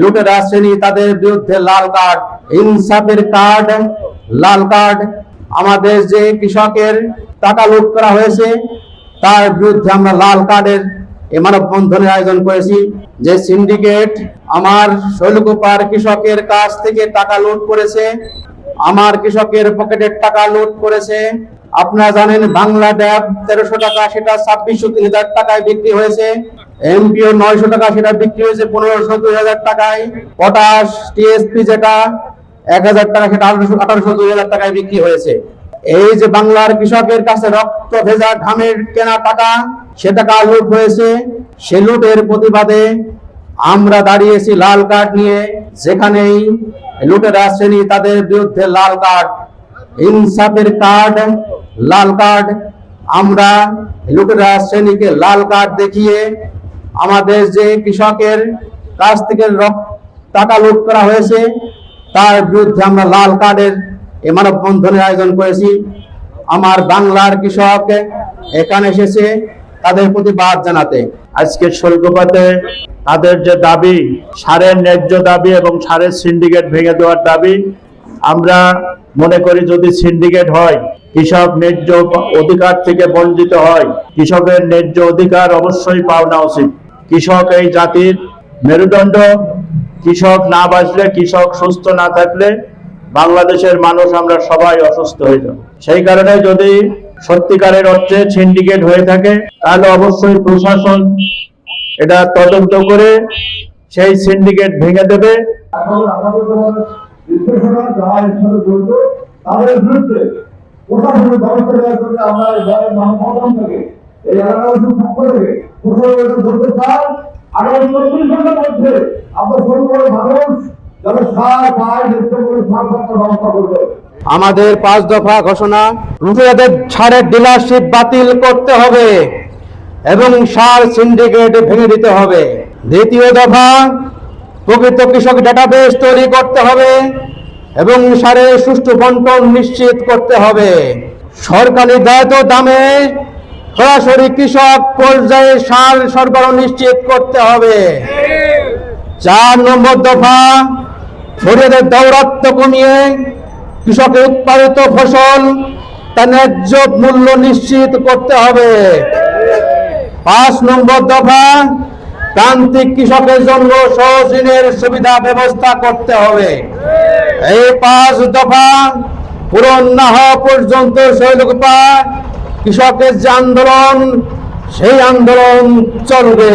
লুটেরা শ্রেণি তাদের বিরুদ্ধে লাল কার্ড, ইনসাফের কার্ড, লাল কার্ড। আমাদের যে কৃষকের টাকা লুট করা হয়েছে, তার বিরুদ্ধে আমরা লাল কার্ডের এ মানববন্ধনের আয়োজন করেছি। যে সিন্ডিকেট আমার শৈলকুপার কৃষকের কাছ থেকে টাকা লুট করেছে, আমার কৃষকের পকেটের টাকা লুট করেছে আপনারা জানেন বাংলা ড্যাব তেরোশো টাকা, সেটা ছাব্বিশশো তিন হাজার টাকায় বিক্রি হয়েছে। এমপিও নয়শো টাকা, সেটা বিক্রি হয়েছে পনেরোশো দুই হাজার টাকায়। পটাশ, টিএসপি যেটা, এক হাজার টাকা, সেটা আঠারোশো আঠারোশো দুই হাজার টাকায় বিক্রি হয়েছে। এই যে বাংলার কৃষকের কাছে রক্ত ভেজা ঘামের কেনা টাকা, সে টাকা লুট হয়েছে। সে লুটের প্রতিবাদে আমরা দাঁড়িয়েছি লাল কার্ড নিয়ে। যেখানেই লুটেরা শ্রেণি তাদের বিরুদ্ধে লাল কার্ড। ইনসাফের কার্ড লাল কার্ড। আমরা লুটেরা শ্রেণীকে লাল কার্ড দেখিয়ে আমাদের যে কৃষকের কাছ থেকে টাকা লুট করা হয়েছে, তার বিরুদ্ধে আমরা লাল কার্ডের এ মানববন্ধনের আয়োজন করেছি। আমার বাংলার কৃষক এখানে এসেছে তাদের প্রতিবাদ জানাতে। আজকে শৈলকুপাতে তাদের যে দাবি, সারের ন্যায্য দাবি এবং সারের সিন্ডিকেট ভেঙে দেওয়ার দাবি আমরা মনে করি যদি সিন্ডিকেট হয়, কৃষক ন্যায্য অধিকার থেকে বঞ্চিত হয়, কৃষকের ন্যায্য অধিকার অবশ্যই পাওনা উচিত। কৃষক এই জাতির মেরুদণ্ড। কৃষক না বাঁচলে, কৃষক সুস্থ না থাকলে বাংলাদেশের মানুষ আমরা সবাই অসুস্থ হয়ে যাব। সেই কারণে যদি সত্যিকারের অর্থে সিন্ডিকেট হয়ে থাকে, তাহলে অবশ্যই প্রশাসন এটা তদন্ত করে সেই সিন্ডিকেট ভেঙে দেবে। তাদের বিরুদ্ধে প্রশাসনিক ব্যবস্থা নেওয়ার জন্য আমরা এই এই পক্ষ থেকে প্রশাসনের চাই। আগামী চব্বিশ ঘণ্টার মধ্যে আমরা শুরু করে মানুষ সার পায় করে ব্যবস্থা করবে। আমাদের পাঁচ দফা ঘোষণা রুপিয়াদের ছাড়ের ডিলারশিপ বাতিল করতে হবে এবং সার সিন্ডিকেট ভেঙে দিতে হবে। দ্বিতীয় দফা প্রকৃত কৃষক ডাটাবেস তৈরি করতে হবে এবং সারের সুষ্ঠু বন্টন নিশ্চিত করতে হবে। সরকারি দায়িত্ব দামে সরাসরি কৃষক পর্যায়ে সার সরবরাহ নিশ্চিত করতে হবে। চার নম্বর দফা শরীরের দৌরাত্ম কমিয়ে কৃষকের উৎপাদিত ফসল তার ন্যায্য মূল্য নিশ্চিত করতে হবে। পাঁচ নম্বর দফা প্রান্তিক কৃষকের জন্য সহজ ঋণের সুবিধা ব্যবস্থা করতে হবে। এই পাঁচ দফা পূরণ না হওয়া পর্যন্ত কৃষকের যে আন্দোলন, সেই আন্দোলন চলবে।